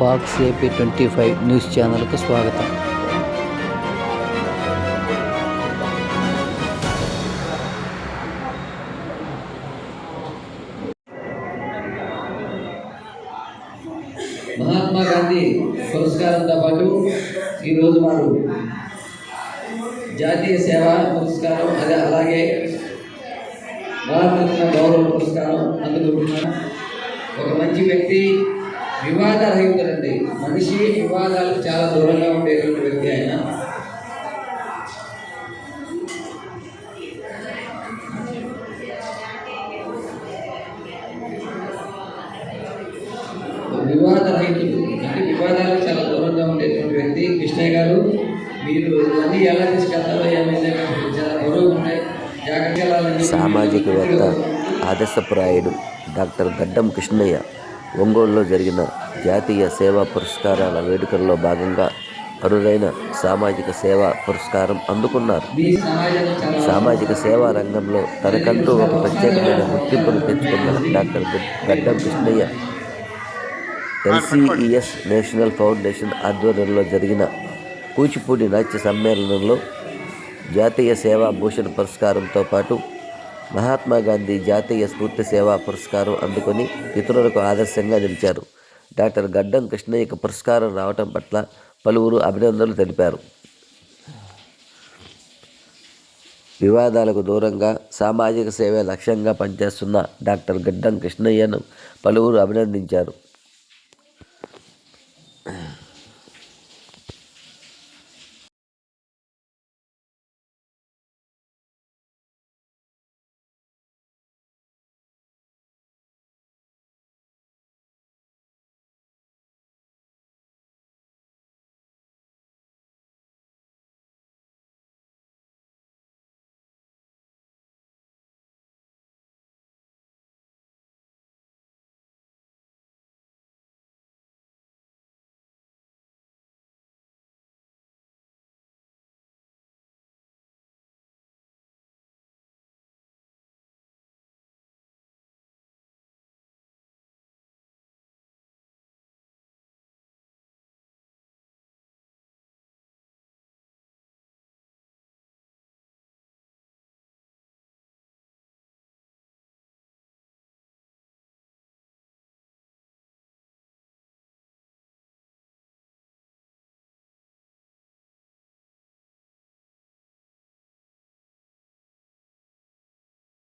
Fox AP twenty five news ఛానల్కు స్వాగతం. మహాత్మా గాంధీ పురస్కారంతో పాటు ఈరోజు వారు జాతీయ సేవా పురస్కారం అదే అలాగే భారతరత్న గౌరవ పురస్కారం అందుకుంటున్నాను. ఒక మంచి వ్యక్తి వివాద రహితులండి మనిషి వివాదాలకు చాలా దూరంగా ఉండేటువంటి వ్యక్తి ఆయన. వివాద రహితులు అంటే వివాదాలకు చాలా దూరంగా ఉండేటువంటి వ్యక్తి కృష్ణయ్య గారు. మీరు ఇవన్నీ ఎలా తీసుకెళ్తారో ఏమైందో చాలా గౌరవం ఉన్నాయి జాగ్రత్తగా సామాజికవేత్త ఆదర్శప్రాయుడు డాక్టర్ గడ్డం కృష్ణయ్య. ఒంగోలులో జరిగిన జాతీయ సేవా పురస్కారాల వేడుకల్లో భాగంగా అరుదైన సామాజిక సేవా పురస్కారం అందుకున్నారు. సామాజిక సేవా రంగంలో తనకంటూ ఒక ప్రత్యేకమైన గుర్తింపును తెచ్చుకున్న డాక్టర్ గడ్డం కృష్ణయ్య ఎల్సిఈఎస్ నేషనల్ ఫౌండేషన్ ఆధ్వర్యంలో జరిగిన కూచిపూడి నాట్య సమ్మేళనంలో జాతీయ సేవా భూషణ్ పురస్కారంతో పాటు మహాత్మా గాంధీ జాతీయ స్ఫూర్తి సేవా పురస్కారం అందుకొని ఇతరులకు ఆదర్శంగా నిలిచారు. డాక్టర్ గడ్డం కృష్ణయ్యకు పురస్కారం రావటం పట్ల పలువురు అభినందనలు తెలిపారు. వివాదాలకు దూరంగా సామాజిక సేవే లక్ష్యంగా పనిచేస్తున్న డాక్టర్ గడ్డం కృష్ణయ్యను పలువురు అభినందించారు.